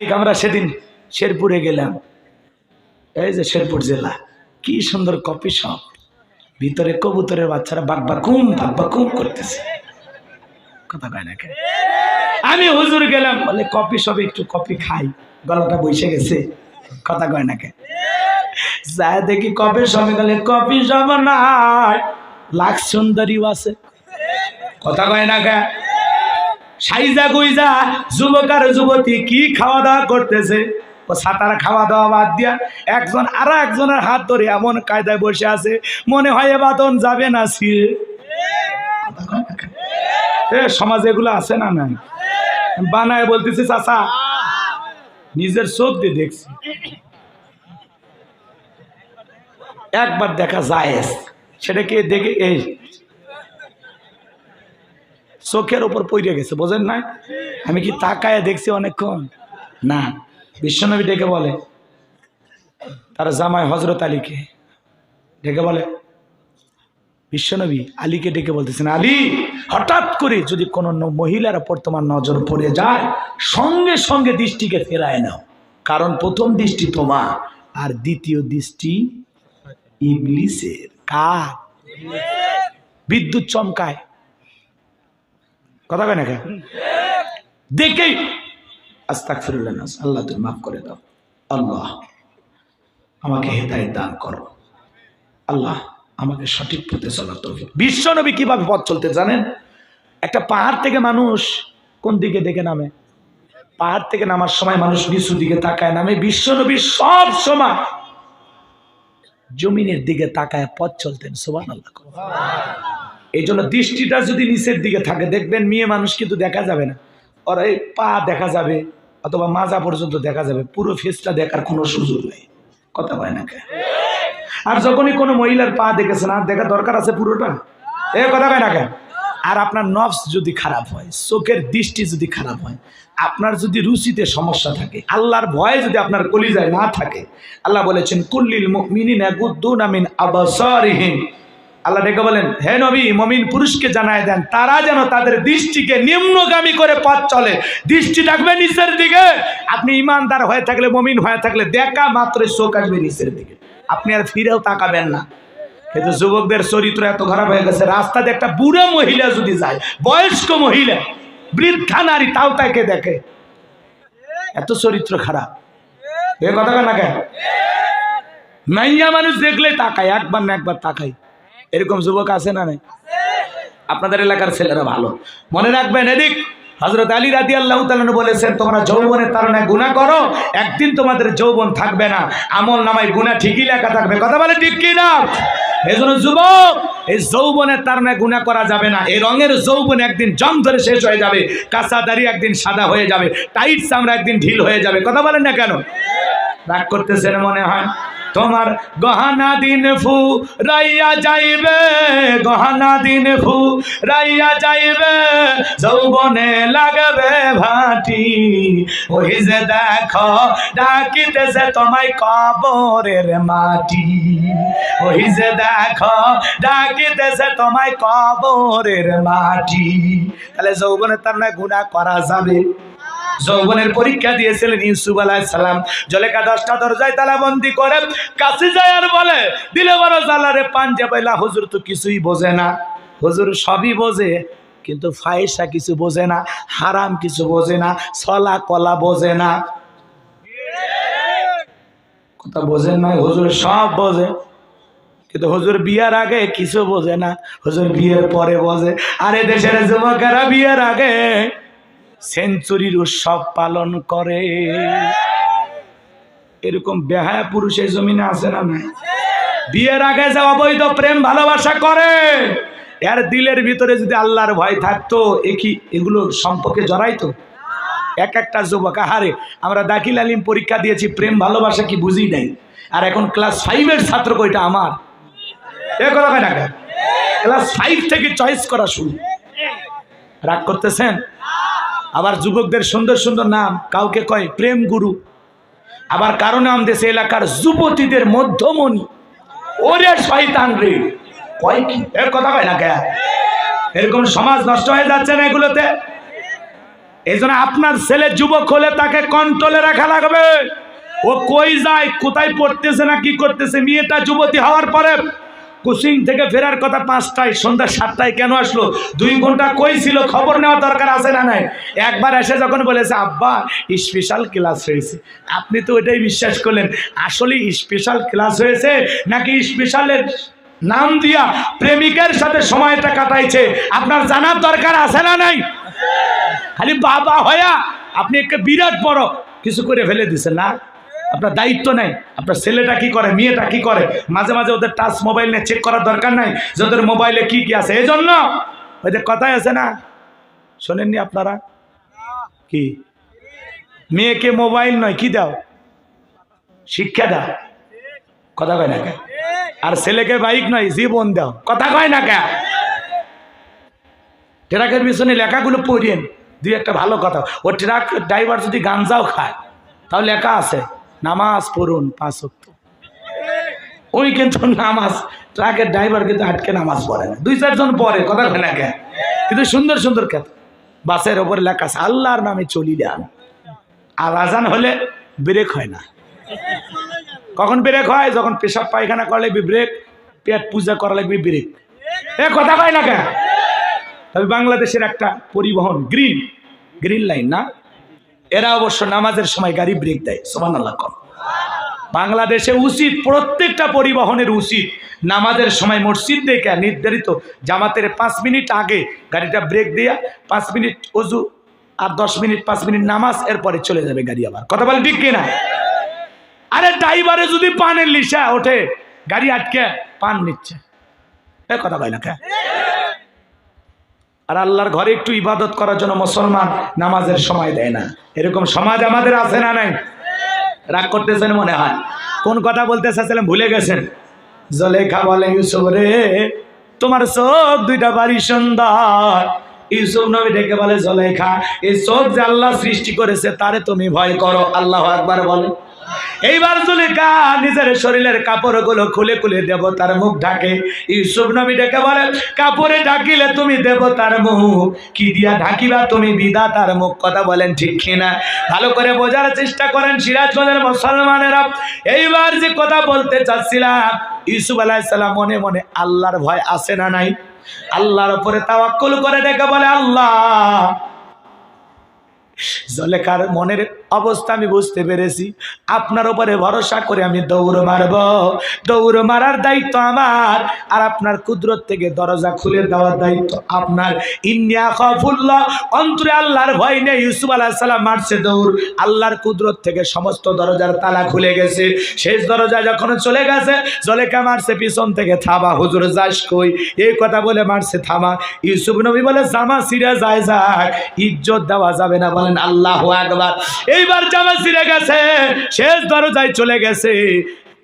আমরা সেদিন শেরপুরে গেলাম। এই যে শেরপুর জেলা, কি সুন্দর কপি শপ। ভিতরে কবুতরের বাচ্চারা বাক বাকুম বাক বাকুম করতেছে। কথা কয় না আমি হুজুর গেলাম, বলে কপি শপে একটু কপি খাই, গলাটা বসে গেছে। কথা কয় না কেন? যায় দেখি কফি শপে গেলে কপি শপ নাই, লাখ সুন্দরীও আছে। কথা কয় না কেন? সাইজা গুইজা যুবক আর যুবতী কি খাওয়া দাওয়া করতেছে? ও সাঁতার খাওয়া দাওয়া বাদ দিয়া একজন আর একজনের হাত ধরে এমন কায়দায় বসে আছে, মনে হয় এ বাদন যাবে না সিরে এ, সমাজে এগুলো আছে না নাই? বানায় বলতেছি, চাচা, নিজের চোখ দিয়ে দেখছি। একবার দেখা যায় সেটাকে দেখে, এই চোখের ওপর পড়ে গেছে, বোঝেন না আমি কি তাকায় দেখছি অনেকক্ষণ? না। বিশ্বনবী ডেকে বলে, তার জামাই হজরত আলীকে ডেকে বলে, বিশ্বনবী আলীকে ডেকে বলতেছেন, আলী, হঠাৎ করে যদি কোনো মহিলার ওপর তোমার নজর পড়ে যায়, সঙ্গে সঙ্গে দৃষ্টিকে ফেরায় নাও। কারণ প্রথম দৃষ্টি তোমার, আর দ্বিতীয় দৃষ্টি ইবলিসের। কার? বিদ্যুৎ চমকায়। কথা কয় না কে? দেখেই আস্তাক ফিরুল্লাহ আল্লাহ তুমি মাফ করে দাও। আল্লাহ আমাকে হেদায়ত দান করো। আল্লাহ আমাকে সঠিক পথে চলার তৌফিক। বিশ্বনবী কীভাবে পথ চলতে জানেন? একটা পাহাড় থেকে মানুষ কোন দিকে দেখে নামে? পাহাড় থেকে নামার সময় মানুষ নিচু দিকে তাকায় নামে। বিশ্বনবী সব সময় জমিনের দিকে তাকায় পথ চলতেন সোবান আল্লাহ এই জন্য দৃষ্টিটা যদি নিচের দিকে থাকে, দেখবেন মেয়ে মানুষ কিন্তু দেখা যাবে না। ওর এই পা দেখা যাবে, অথবা মাজা পর্যন্ত দেখা যাবে। পুরো ফেসটা দেখার কোনো সুযোগ নেই। কথা পায় না কে? আর যখনই কোনো মহিলার পা দেখেছেন, আর দেখা দরকার আছে পুরোটা? এ কথা কয় না কেন আর আপনার নফস যদি খারাপ হয়, চোখের দৃষ্টি যদি খারাপ হয়, আপনার যদি রুচিতে সমস্যা থাকে, আল্লাহর ভয় যদি আপনার কলিজায় না থাকে, আল্লাহ বলেছেন, কুল্লিল মুমিনিনা গুদ্দুনা মিন আবসারিহিম। আল্লাহ ডেকে বলেন, হে নবী, মমিন পুরুষকে জানায় দেন, তারা যেন তাদের দৃষ্টিকে নিম্নগামী করে পথ চলে। দৃষ্টি রাখবে নিচের দিকে। আপনি ইমানদার হয়ে থাকলে, মমিন হয়ে থাকলে দেখা মাত্র চোখ আসবে নিচের দিকে। আপনি আর ফিরেও তাকাবেন না। কিন্তু যুবকদের চরিত্র এত খারাপ হয়ে গেছে রাস্তাতে একটা বুড়ো মহিলা যদি যায়, বয়স্ক মহিলা, বৃদ্ধা নারী, তাও তাকে দেখে। এত চরিত্র খারাপ। এ কথা না কেন? মাইয়া মানুষ দেখলে তাকায়, একবার না একবার তাকাই এরকম যুবক আছে না নাই? আপনাদের এলাকার ছেলেরা ভালো। মনে রাখবেন, এদিক হজরত আলী রাদি আল্লাহ বলেছেন, তোমরা যৌবনের তারণায় গুণা করো, একদিন তোমাদের যৌবন থাকবে না। আমল নামায় গুণা ঠিকই লেখা থাকবে। কথা বলে ঠিক কি না এই যুবক, এই যৌবনের তারণায় গুণা করা যাবে না। এই রঙের যৌবন একদিন জং ধরে শেষ হয়ে যাবে, কাঁচা দাড়ি একদিন সাদা হয়ে যাবে টাইট চামড়া একদিন ঢিল হয়ে যাবে। কথা বলেন না কেন? রাগ করতেছেন মনে হয়? তোমার গহানা দিন ফু, রাইয়া যাইবে। গহানা দিন ফু, রাইয়া যাইবে। যৌবনে লাগবে ভাটি। ওই যে দেখো, ডাকিতেছে তোমায় কবরের মাটি। ওই যে দেখো, ডাকিতেছে তোমায় কবরের মাটি। তাহলে যৌবনে তার না গুণা করা যাবে। যৌবনের পরীক্ষা দিয়েছিলেন ইউসুফ আলাহ সালাম। জলেকা দশটা দরজায় তালাবন্দি করে কাছে যায় আর বলে, দিলে বড় জালারে পাঞ্জা পাইলা হুজুর তো কিছুই বোঝে না। হুজুর সবই বোঝে, কিন্তু ফায়সা কিছু বোঝে না, হারাম কিছু বোঝে না, ছলা কলা বোঝে না। কথা বোঝেন না হুজুর সব বোঝে, কিন্তু হুজুর বিয়ার আগে কিছু বোঝে না, হুজুর বিয়ের পরে বোঝে। আরে দেশের যুবকেরা বিয়ের আগে সেঞ্চুরির উৎসব পালন করে। এরকম বেহায়া পুরুষ এই জমিনে আছে না নাই? বিয়ের আগে যে অবৈধ প্রেম ভালোবাসা করে, এর দিলের ভিতরে যদি আল্লাহর ভয় থাকতো, এ কি এগুলো সম্পর্কে জড়াইতো? এক একটা যুবক, আহারে, আমরা দাখিল আলিম পরীক্ষা দিয়েছি, প্রেম ভালোবাসা কি বুঝি নাই? আর এখন ক্লাস ফাইভের ছাত্র কইটা আমার? এ না কেন? ক্লাস ফাইভ থেকে চয়েস করা শুরু। রাগ করতেছেন? আবার যুবকদের সুন্দর সুন্দর নাম, কাউকে কয় প্রেম গুরু। আবার কারও নাম দেশে এলাকার যুবতীদের মধ্যমণি। ওরে শয়তান রে। কয় কি? এর কথা কয় না কে? এরকম সমাজ নষ্ট হয়ে যাচ্ছে না এগুলোতে? এই আপনার ছেলে যুবক হলে তাকে কন্ট্রোলে রাখা লাগবে। ও কই যায়, কোথায় পড়তেছে না, কি করতেছে? মেয়েটা যুবতী হওয়ার পরে কোচিং থেকে ফেরার কথা পাঁচটায়, সন্ধ্যা সাতটায় কেন আসলো? দুই ঘণ্টা কই ছিল? খবর নেওয়া দরকার আছে না নাই? একবার এসে যখন বলেছে, আব্বা স্পেশাল ক্লাস হয়েছে। আপনি তো ওইটাই বিশ্বাস করলেন। আসলে স্পেশাল ক্লাস হয়েছে নাকি স্পেশালের নাম দিয়া প্রেমিকের সাথে সময়টা কাটাইছে? আপনার জানার দরকার আছে না নাই? খালি বাবা হয়া আপনি একটা বিরাট বড় কিছু করে ফেলে দিছেন না? আপনার দায়িত্ব নেই। আপনার ছেলেটা কি করে, মেয়েটা কি করে? মাঝে মাঝে ওদের টাচ মোবাইল নিয়ে চেক করার দরকার নাই, যে ওদের মোবাইলে কি কি আছে। এই জন্য ওই যে কথাই আছে না, শোনেননি আপনারা? কি? মেয়েকে মোবাইল নয়, কি দাও? শিক্ষা দাও। কথা কয় না কে? আর ছেলেকে বাইক নয়, জীবন দাও। কথা কয় না কে? ট্রাকের পিছনে লেখাগুলো পড়িয়েন দুই একটা ভালো কথা। ও ট্রাক ড্রাইভার যদি গাঞ্জাও খায় তাও লেখা আছে। নামাজ পড়ুন পাঁচ ওয়াক্ত। ওই কিন্তু নামাজ, ট্রাকের ড্রাইভার কিন্তু আটকে নামাজ পড়ে না। দুই চারজন পরে কথা কয় না কে কিন্তু সুন্দর সুন্দর কথা বাসের ওপরে লেখা আছে, আল্লাহর নামে চলি যান। আর আজান হলে ব্রেক হয় না। কখন ব্রেক হয়? যখন পেশাব পায়খানা করা লাগবে ব্রেক পেট পূজা করা লাগবে ব্রেক এ কথা কয় না কেন? তবে বাংলাদেশের একটা পরিবহন গ্রিন গ্রিন লাইন না? এরা অবশ্য নামাজের সময় গাড়ি ব্রেক দেয় সোমান আল্লাহ কম বাংলাদেশে উচিত, প্রত্যেকটা পরিবহনের উচিত নামাজের সময় মসজিদ দেখে নির্ধারিত জামাতের পাঁচ মিনিট আগে গাড়িটা ব্রেক দিয়া, পাঁচ মিনিট অজু আর দশ মিনিট, পাঁচ মিনিট নামাজ, এরপরে চলে যাবে গাড়ি আবার। কথা বলে ঠিক কিনা? আরে ড্রাইভারে যদি পানের লিসা ওঠে, গাড়ি আটকে, পান নিচ্ছে। এ কথা কয় না আর আল্লাহর ঘরে একটু ইবাদত করার জন্য মুসলমান নামাজের সময় দেয় না। এরকম সমাজ আমাদের আছে না নাই? রাগ করতেছেন মনে হয়? কোন কথা বলতে চাচ্ছিলাম ভুলে গেছেন? জলেখা বলে, ইউসুফ রে, তোমার চোখ দুইটা বাড়ি সুন্দর। ইউসুফ নবী ডেকে বলে, জলেখা, এই চোখ যে আল্লাহ সৃষ্টি করেছে, তারে তুমি ভয় করো। আল্লাহ একবার বলে। এইবার জুলেখা নিজের শরীরের কাপড়গুলো খুলে খুলে দেবতার মুখ ঢাকে। ইউসুফ নবী ডেকে বলে, কাপড়ে ঢাকিলে তুমি দেবতার মুখ। কি দিয়া ঢাকিবা তুমি বিধাতার মুখ? কথা বলেন ঠিক কিনা? ভালো করে বোঝার চেষ্টা করেন সিরাজগঞ্জের মুসলমানেরা। এইবার যে কথা বলতে চাচ্ছিলাম, ইউসুফ আলাইসাল্লাম মনে মনে আল্লাহর ভয় আছে না নাই? আল্লাহর উপরে তাওয়াক্কুল করে ডেকে বলে, আল্লাহ জলেখার মনের অবস্থা আমি বুঝতে পেরেছি। আপনার উপরে ভরসা করে আমি দৌড় মারব। দৌড় মারার দায়িত্ব আমার। আর আপনার কুদরত থেকে দরজা খুলে দেওয়ার দায়িত্ব আপনার। ইন্ডিয়া অন্তরে আল্লাহর ভয় নেই। ইউসুফ সাল্লাম মারছে দৌড়। আল্লাহর কুদরত থেকে সমস্ত দরজার তালা খুলে গেছে। শেষ দরজা যখন চলে গেছে জলেখা মারছে, পিছন থেকে থামা। হুজুর, যাস কই? এই কথা বলে মারছে, থামা। ইউসুফ নবী বলে, জামা সিরা যায় যাক। ইজ্জত দেওয়া যাবে না বলেন, আল্লাহ একবার এইবার জামা সিরে গেছে, শেষ দরজায় চলে গেছে।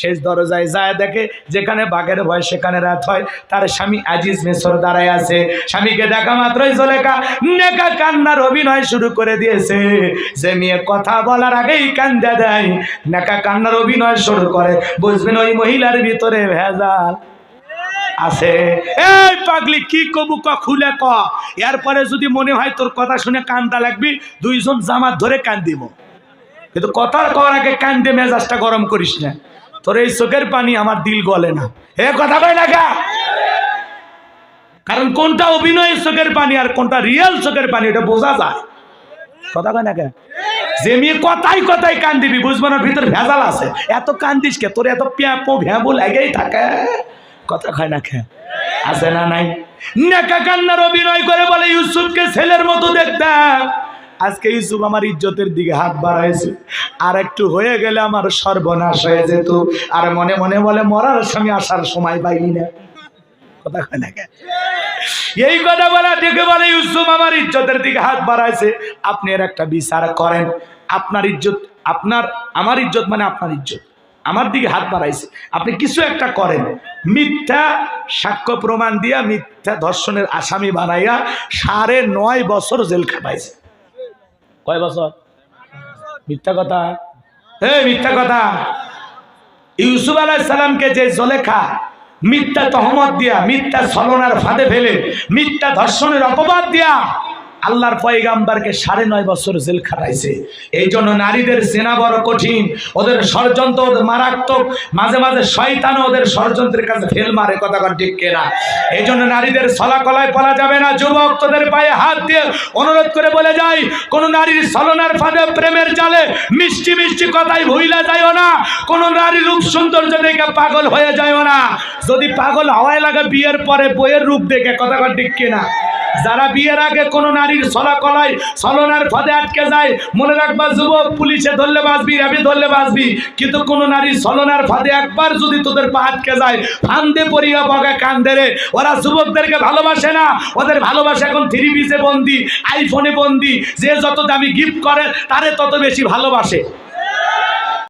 শেষ দরজায় যায় দেখে, যেখানে বাঘের ভয়, সেখানে রাত হয়। তার স্বামী আজিজ মেসর দাঁড়ায় আছে। স্বামীকে দেখা মাত্রই জলেখা, নেকা কান্নার অভিনয় শুরু করে দিয়েছে। যে মেয়ে কথা বলার আগেই কান্দা দেয়, নেকা কান্নার অভিনয় শুরু করে। বুঝবেন ওই মহিলার ভিতরে ভেজাল। আছে। এই পাগলি, কি কবু ক, খুলে ক। এরপরে যদি মনে হয় তোর কথা শুনে কান্দা লাগবি, দুইজন জামাত ধরে কান্দিব। কিন্তু কথার কর আগে কান্দে মেজাজটা গরম করিস না। তোর এই চোখের পানি আমার দিল গলে না। এ কথা কয় না গা। কারণ কোনটা অভিনয়ের চোখের পানি আর কোনটা রিয়েল চোখের পানি, এটা বোঝা যায়। কথা কয় না কে যে মেয়ে কথাই কথাই কান্দিবি, বুঝব না ভিতর ভেজাল আছে। এত কান্দিস কে? তোর এত প্যাপো ভ্যাবো লাগেই থাকে। কথা খায় না খে আছে না নাই? নেকা কান্নার অভিনয় করে বলে, ইউসুফকে ছেলের মতো দেখতাম। আজকে ইউসুফ আমার ইজ্জতের দিকে হাত বাড়াইছে। আর একটু হয়ে গেলে আমার সর্বনাশ হয়ে যেত। আর মনে মনে বলে, মরার স্বামী আসার সময় পাইনি না। কথা কয় না? এই কথা বলা দেখে বলে, ইউসুফ আমার ইজ্জতের দিকে হাত বাড়াইছে। আপনি এর একটা বিচার করেন। আপনার ইজ্জত, আপনার, আমার ইজ্জত মানে আপনার ইজ্জত। আমার দিকে হাত বাড়াইছে। আপনি কিছু একটা করেন। মিথ্যা সাক্ষ্য প্রমাণ দিয়া মিথ্যা ধর্ষণের আসামি বানাইয়া সাড়ে নয় বছর জেল খাটাইছে। কয় বছর? মিথ্যা কথা? এই মিথ্যা কথা। ইউসুফ আলাইসাল্লামকে যে জলেখা মিথ্যা তহমত দিয়া মিথ্যা ছলনার ফাঁদে ফেলে মিথ্যা ধর্ষণের অপবাদ দিয়া আল্লাহর পয়গাম্বারকে সাড়ে নয় বছর জেল খাটাইছে। এই জন্য নারীদের সেনা বড় কঠিন। ওদের ষড়যন্ত্র ওদের মারাত্মক। মাঝে মাঝে শয়তান ওদের ষড়যন্ত্রের কাছে ফেল মারে, কথা ঠিক কেনা? এই জন্য নারীদের ছলাকলায় পলা যাবে না। যুবক, তোদের পায়ে হাত দিয়ে অনুরোধ করে বলে যাই, কোনো নারীর ছলনার ফাঁদে প্রেমের জালে মিষ্টি মিষ্টি কথাই ভুইলা যাইও না। কোনো নারী রূপ সৌন্দর্য দেখে পাগল হয়ে যাইও না। যদি পাগল হওয়ায় লাগে বিয়ের পরে বইয়ের রূপ দেখে, কথা ঠিক কেনা? যারা বিয়ের আগে কোনো নারীর ছলা কলাই ছলনার ফাঁদে আটকে যায়, মনে রাখবা যুবক, পুলিশে ধরলে বাঁচবি, র্যাবি ধরলে বাঁচবি, কিন্তু কোনো নারীর ছলনার ফাঁদে একবার যদি তোদের পা আটকে যায়, ফান্দে পড়িয়া বগে কান্দে রে। ওরা যুবকদেরকে ভালোবাসে না, ওদের ভালোবাসা এখন থ্রি পিসে বন্দি, আইফোনে বন্দি, যে যত দামি গিফট করে, তারে তত বেশি ভালোবাসে।